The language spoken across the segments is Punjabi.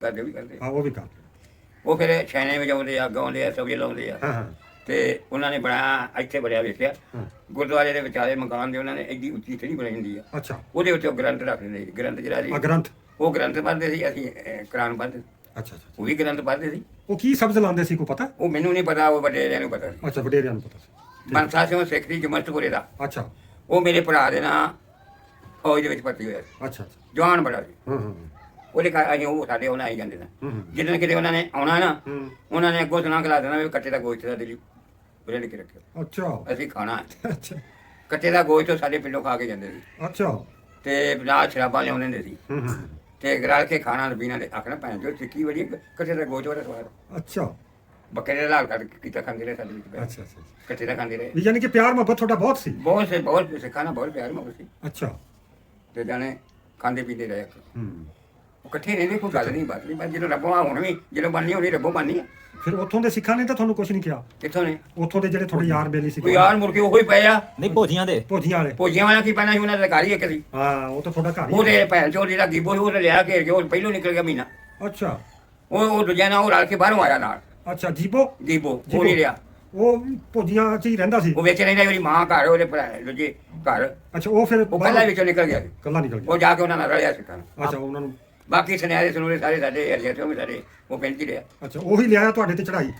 ਕਰਦੇ ਵੀ ਕਰਦੇ ਹਾਂ ਉਹ ਵੀ ਕਰ ਉਹ ਫਿਰ ਛੈਣੇ ਵਜਾਉਂਦੇ ਆ ਗਾਉਂਦੇ ਆ ਸਬਜ਼ੀ ਲਾਉਂਦੇ ਆ। ਹਾਂ ਹਾਂ। ਤੇ ਉਹਨਾਂ ਨੇ ਬਣਾ ਇੱਥੇ ਬੜਿਆ ਵੇਖਿਆ। ਗੁਰਦੁਆਰੇ ਦੇ ਵਿਚਾਲੇ ਮਕਾਨ ਦੇ ਉਹਨਾਂ ਨੇ ਐਡੀ ਉੱਚੀ ਥੜੀ ਬਣਾਈ ਹੁੰਦੀ ਆ। ਅੱਛਾ। ਉਹਦੇ ਉੱਤੇ ਉਹ ਗ੍ਰੰਥ ਰੱਖ ਦਿੰਦੇ ਸੀ। ਗ੍ਰੰਥ ਜਿਹੜਾ ਸੀ। ਆ ਗ੍ਰੰਥ? ਉਹ ਗ੍ਰੰਥ ਪੜ੍ਹਦੇ ਸੀ ਅਸੀਂ ਕੁਰਾਨ ਪੜ੍ਹਦੇ ਅੱਛਾ ਅੱਛਾ ਉਹ ਵੀ ਗ੍ਰੰਥ ਪੜ੍ਹਦੇ ਸੀ। ਉਹ ਕੀ ਸ਼ਬਦ ਲਾਉਂਦੇ ਸੀ ਕੋਈ ਪਤਾ? ਉਹ ਮੈਨੂੰ ਨਹੀਂ ਪਤਾ ਉਹ ਵੱਡੇਰਿਆਂ ਨੂੰ ਪਤਾ ਸੀ। ਅੱਛਾ ਵਡੇਰਿਆਂ ਨੂੰ ਪਤਾ ਸੀ। ਬੰਸਾ ਸਿੰਘ ਸਿੱਖ ਦੀ ਜਮਸਤਪੁਰੇ ਦਾ। ਅੱਛਾ। ਉਹ ਮੇਰੇ ਭਰਾ ਦੇ ਨਾਲ ਫੌਜ ਦੇ ਵਿੱਚ ਭਰਤੀ ਹੋਇਆ ਸੀ। ਅੱਛਾ ਅੱਛਾ। ਜਵਾਨ ਬੜਾ ਸੀ। ਹਾਂ ਹਾਂ। ਉਹਦੇ ਘਰ ਅਸੀਂ ਉਹ ਸਾਡੇ ਉਹਨਾਂ ਆਈ ਜਾਂਦੇ ਹੂੰ ਜਿੱਦਣ ਕਿਤੇ ਉਹਨਾਂ ਨੇ ਆਉਣਾ ਨਾ ਉਹਨਾਂ ਨੇ ਅੱਗੋਂ ਸੁਣਾ ਖਲਾ ਦੇਣਾ ਵੀ ਕੱਟੇ ਦਾ ਗੋਸ਼ਤ ਦਾ ਦਿੱਲੀ ਲਿਖ ਕੇ ਰੱਖਿਆ। ਅੱਛਾ। ਅਸੀਂ ਖਾਣਾ ਹੈ। ਅੱਛਾ। ਕੱਟੇ ਦਾ ਗੋਸ਼ਤ ਸਾਡੇ ਪਿੰਡੋਂ ਖਾ ਕੇ ਜਾਂਦੇ ਸੀ। ਅੱਛਾ। ਤੇ ਨਾਲ ਸ਼ਰਾਬਾਂ ਲਿਆਉਂਦੇ ਹੁੰਦੇ ਸੀ। ਹੂੰ ਹੂੰ। ਤੇ ਗਰਾਲ ਕੇ ਖਾਣਾ ਪੀਣਾ ਤੇ ਆਖਣਾ ਭੈਣ ਜੋ ਸਿੱਕੀ ਵੜੀ ਕੱਟੇ ਦਾ ਗੋਸ਼ਤ ਵਾਲਾ ਸਵਾਦ ਅੱਛਾ। ਬੱਕਰੇ ਦਾ ਲਾਲ ਕੱਟ ਕੀਤਾ ਖਾਂਦੇ ਰਹੇ ਸਾਡੇ ਵਿੱਚ ਬੈਠ ਅੱਛਾ ਅੱਛਾ ਕੱਟੇ ਦਾ ਖਾਂਦੇ ਰਹੇ। ਵੀ ਯਾਨੀ ਕਿ ਪਿਆਰ ਮੁਹੱਬਤ ਤੁਹਾਡਾ ਬਹੁਤ ਸੀ। ਬਹੁਤ ਸੇ ਬਹੁਤ ਸਿੱਖਾਂ ਨਾਲ ਬਹੁਤ ਪਿਆਰ ਮੁਹੱਬਤ ਸੀ। ਅੱਛਾ। ਤੇ ਜਾਣੇ ਖਾਂਦੇ ਪੀਂਦੇ ਰਹੇ। ਹੂੰ। ਉਹ ਇਕੱਠੇ ਰਹਿੰਦੇ ਕੋਈ ਗੱਲ ਨਹੀਂ ਬਾਤ ਨਹੀਂ ਪਰ ਜਦੋਂ ਰੱਬੋਂ ਆ ਹੁਣ ਵੀ ਜਦੋਂ ਬਣਨੀ ਹੋਣੀ ਰੱਬੋਂ ਬਣਨੀ ਹੈ ਫਿਰ ਉੱਥੋਂ ਦੇ ਸਿੱਖਾਂ ਨੇ ਤਾਂ ਤੁਹਾਨੂੰ ਕੁਝ ਨਹੀਂ ਕਿਹਾ? ਕਿੱਥੋਂ ਨੇ? ਉੱਥੋਂ ਦੇ ਜਿਹੜੇ ਤੁਹਾਡੇ ਯਾਰ ਬੇਲੀ ਸੀ ਕੋਈ ਯਾਰ ਮੁਰਕੇ ਉਹੋ ਹੀ ਪਏ ਆ। ਨਹੀਂ ਭੋਜੀਆਂ ਦੇ। ਭੋਜੀਆਂ ਵਾਲੇ। ਭੋਜੀਆਂ ਵਾਲਾ ਕੀ ਪੈਣਾ ਸੀ ਉਹਨਾਂ ਦਾ ਘਰ ਹੀ ਇੱਕ ਸੀ। ਹਾਂ ਉਹ ਤਾਂ ਤੁਹਾਡਾ ਘਰ ਹੀ ਉਹਦੇ ਭੈਣ ਚੋਰ ਜਿਹੜਾ ਗੀਬੋ ਸੀ ਉਹਨੇ ਲਿਆ ਘੇਰ ਕੇ ਉਹ ਪਹਿਲੋਂ ਨਿਕਲ ਗਿਆ ਮਹੀਨਾ। ਅੱਛਾ। ਉਹ ਉਹ ਦੂਜਾ ਨਾਲ ਉਹ ਰਲ ਕੇ ਬਾਹਰੋਂ ਆਇਆ ਨਾਲ। ਅੱਛਾ ਜੀਬੋ ਗੀਬੋ। ਉਹ ਨਹੀਂ ਰਿਹਾ। ਉਹ ਭੋਜੀਆਂ 'ਚ ਹੀ ਰਹਿੰਦਾ ਸੀ? ਉਹ ਵਿੱਚ ਰਹਿੰਦਾ ਉਹਦੀ ਮਾਂ ਘਰ ਉਹਦੇ ਭਰਾ ਦੂਜੇ ਘਰ। ਅੱਛਾ ਉਹ ਫਿਰ ਉਹ ਪਹਿਲਾਂ ਵਿੱਚੋਂ ਨਿਕਲ ਗਿਆ। ਸੀ। ਕੱਲਾ ਨਿਕਲ ਗਿਆ। ਉਹ ਜਾ ਕੇ ਉਹਨਾਂ ਨਾਲ ਰਲਿਆ ਸਿੱਖਾਂ ਨਾਲ। ਅੱਛਾ ਉਹਨਾਂ ਨੂੰ ਬਾਕੀ ਸੁਨਿਆਰੇ ਸੁਨੂਰੇ ਸਾਰੇ ਸਾਡੇ ਹਰੀਆ ਤੋਂ ਵੀ ਸਾਡੇ ਉਹ ਪਿੰਡ ਹੀ ਰਿਹਾ। ਅੱਛਾ ਉਹੀ ਲਿਆਇਆ ਤੁਹਾਡੇ ਤੇ ਚੜਾਈ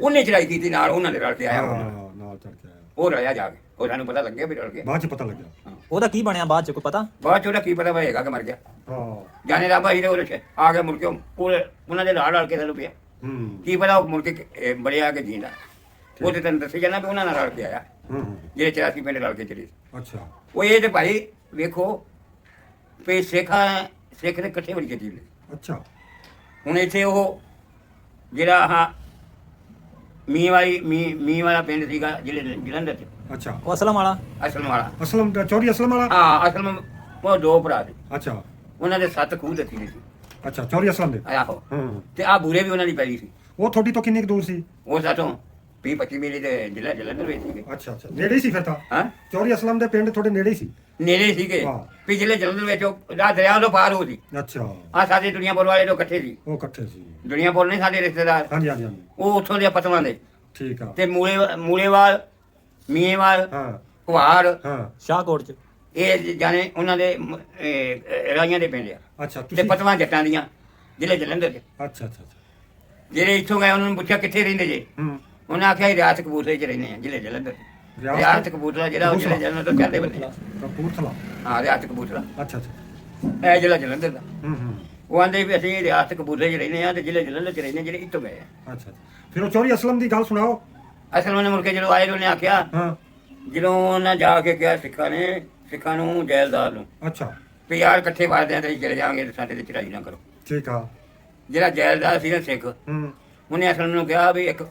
ਉਹਨੇ ਚੜਾਈ ਕੀਤੀ ਨਾਲ ਉਹਨਾਂ ਦੇ ਰਲ ਕੇ ਆਇਆ। ਉਹ। ਹਾਂ ਨਾਲ ਚੜ ਕੇ ਆਇਆ। ਉਹ ਰਲਿਆ ਜਾ ਕੇ। ਉਹ ਸਾਨੂੰ ਪਤਾ ਲੱਗਿਆ ਵੀ ਰਲ ਕੇ। ਬਾਅਦ ਚ ਪਤਾ ਲੱਗਿਆ। ਉਹਦਾ ਕੀ ਬਣਿਆ ਬਾਅਦ ਚ ਕੋਈ ਪਤਾ? ਬਾਅਦ ਚ ਉਹਦਾ ਕੀ ਪਤਾ ਹੋਏਗਾ ਕਿ ਮਰ ਗਿਆ। ਹਾਂ। ਜਾਣੇ ਦਾ ਭਾਈ ਦੇ ਉਹਦੇ 'ਚ ਆ ਕੇ ਮੁੜ ਕੇ ਉਹ ਪੂਰੇ ਉਹਨਾਂ ਦੇ ਨਾਲ ਰਲ ਕੇ ਸਾਨੂੰ ਪਿਆ। ਹੂੰ। ਕੀ ਪਤਾ ਉਹ ਮੁੜ ਕੇ ਇਹ ਬੜਿਆ ਕੇ ਜੀਂਦਾ। ਉਹ ਤੇ ਤੈਨੂੰ ਦੱਸਿਆ ਜਾਣਾ ਵੀ ਉਹਨਾਂ ਨਾਲ ਰਲ ਕੇ ਆਇਆ। ਹੂੰ ਹੂੰ, ਜਿਹੜੇ 84 ਪਿੰਡ ਰਲ ਕੇ ਚਲੇ। ਅੱਛਾ। ਉਹ ਇਹ ਤੇ ਭਾਈ ਵੇਖੋ ਵੀ ਸਿੱਖਾਂ ਸਿੱਖ ਨੇ ਇਕੱਠੇ ਬੜੀ ਕੀਤੀ ਨੇ ਅੱਛਾ। ਹੁਣ ਇੱਥੇ ਉਹ ਜਿਹੜਾ ਆਹ ਮੀਂਹ ਵਾਲੀ ਮੀਂਹ ਮੀਂਹ ਵਾਲਾ ਪਿੰਡ ਸੀਗਾ ਜਿਹੜੇ ਜਲੰਧਰ ਚ। ਅੱਛਾ। ਉਹ ਅਸਲਮ ਵਾਲਾ? ਅਸਲ ਵਾਲਾ। ਅਸਲਮ ਦਾ ਚੌਧਰੀ ਅਸਲਮ ਵਾਲਾ? ਹਾਂ ਅਸਲ ਉਹ ਦੋ ਭਰਾ ਸੀ ਅੱਛਾ। ਉਹਨਾਂ ਦੇ ਸੱਤ ਖੂਹ ਦਿੱਤੀ ਸੀ। ਅੱਛਾ ਚੌਧਰੀ ਅਸਲਮ ਦੇ? ਆਹੋ। ਹੂੰ। ਤੇ ਆ ਬੂਰੇ ਵੀ ਉਹਨਾਂ ਦੀ ਪੈਲੀ ਸੀ। ਉਹ ਤੁਹਾਡੀ ਤੋਂ ਕਿੰਨੀ ਕੁ ਦੂਰ ਸੀ? ਉਹ ਸਾਤੋਂ 20 25 ਮੀਲ ਦੇ ਜ਼ਿਲ੍ਹਾ ਜਲੰਧਰ ਵਿੱਚ ਸੀਗੇ। ਅੱਛਾ ਅੱਛਾ। ਨੇੜੇ ਹੀ ਸੀ ਫਿਰ ਤਾਂ? ਹਾਂ। ਚੌਧਰੀ ਅਸਲਮ ਦੇ ਪਿੰਡ ਤੁਹਾਡੇ ਨੇੜੇ ਹੀ ਸੀ? ਨੇੜੇ ਸੀਗੇ। ਹਾਂ। ਪਿਛਲੇ ਜਲੰਧਰ ਵਿੱਚ ਉਹ ਰਾਹ ਦਰਿਆ ਤੋਂ ਪਾਰ ਹੋ ਸੀ ਅੱਛਾ। ਆ ਸਾਡੇ ਦੁਨੀਆਪੁਰ ਵਾਲੇ ਤੋਂ ਇਕੱਠੇ ਸੀ। ਉਹ ਇਕੱਠੇ ਸੀ। ਦੁਨੀਆਪੁਰ ਨਹੀਂ ਸਾਡੇ ਰਿਸ਼ਤੇਦਾਰ। ਹਾਂਜੀ ਹਾਂਜੀ ਹਾਂਜੀ। ਉਹ ਉੱਥੋਂ ਦੇ ਪਤਵਾਂ ਦੇ ਠੀਕ ਆ। ਤੇ ਮੂਲੇ ਮੂਲੇਵਾਲ ਮੀਏਵਾਲ ਹਾਂ। ਕੁਹਾੜ ਹਾਂ। ਸ਼ਾਹਕੋਟ ਚ। ਇਹ ਜਾਣੇ ਉਹਨਾਂ ਦੇ ਮ- ਇਹ, ਰਾਈਆਂ ਦੇ ਪਿੰਡ ਆ। ਅੱਛਾ ਤੇ ਤੁਸੀਂ ਪਤਵਾਂ ਜੱਟਾਂ ਦੀਆਂ ਜ਼ਿਲ੍ਹੇ ਜਲੰਧਰ ਅੱਛਾ ਅੱਛਾ ਅੱਛਾ। ਜਿਹੜੇ ਇੱਥੋਂ ਗਏ ਉਹਨਾਂ ਨੂੰ ਪੁੱਛਿਆ ਕਿੱਥੇ ਰਹਿੰਦੇ ਜੇ। ਹੂੰ। ਉਹਨਾਂ ਆਖਿਆ ਰਿਆਤ ਕਬੂਤਰੇ ਚ ਰਹਿੰਦੇ ਆ ਜ਼ਿਲ੍ਹੇ ਜਲੰਧਰ ਰਿਆਤ ਕਬੂਤਰਾ ਜਿਹੜਾ ਉਹ ਜ਼ਿਲ੍ਹੇ ਜਲੰਧਰ ਤੋਂ ਜਾਂਦੇ ਬੰਦੇ। ਆ। ਕਪੂਰਥਲਾ। ਹਾਂ ਰਿਆਤ ਕਬੂਤਰਾ ਅੱਛਾ ਅੱਛਾ। ਇਹ ਜ਼ਿਲ੍ਹਾ ਜਲੰਧਰ ਦਾ। ਹੂੰ ਹੂੰ। ਉਹ ਆਂਦੇ ਵੀ ਅਸੀਂ ਰਿਆਸਤ ਕਬੂਤਰੇ ਚ ਰਹਿੰਦੇ ਆ ਤੇ ਜ਼ਿਲ੍ਹੇ ਜਲੰਧਰ ਚ ਰਹਿੰਦੇ ਜਿਹੜੇ ਇੱਥੋਂ ਗਏ ਆ। ਅੱਛਾ ਅੱਛਾ। ਫਿਰ ਉਹ ਚੌਧਰੀ ਅਸਲਮ ਦੀ ਗੱਲ ਸੁਣਾਓ। ਅਸਲ ਉਹਨੇ ਮੁੜ ਕੇ ਜਦੋਂ ਆਏ ਉਹਨੇ ਆਖਿਆ ਹਾਂ। ਜਦੋਂ ਉਹਨਾਂ ਜਾ ਕੇ ਕਿਹਾ ਸਿੱਖਾਂ ਨੇ ਸਿੱਖਾਂ ਨੂੰ ਜੈਲਦਾਰ ਨੂੰ ਅੱਛਾ। ਵੀ ਯਾਰ ਇਕੱਠੇ ਵਾਰਦੇ ਆ ਤੇ ਅਸੀਂ ਚਲੇ ਜਾਵਾਂਗੇ ਤੇ ਸਾਡੇ ਤੇ ਚੜਾਈ ਨਾ ਕਰੋ। ਠੀਕ ਆ। ਜਿਹੜਾ ਜੈਲਦਾਰ ਸੀ ਨਾ ਸਿੱਖ ਹੂੰ। ਉਹਨੇ ਅਸਲ ਨੂੰ ਕਿਹਾ ਵੀ ਇੱਕ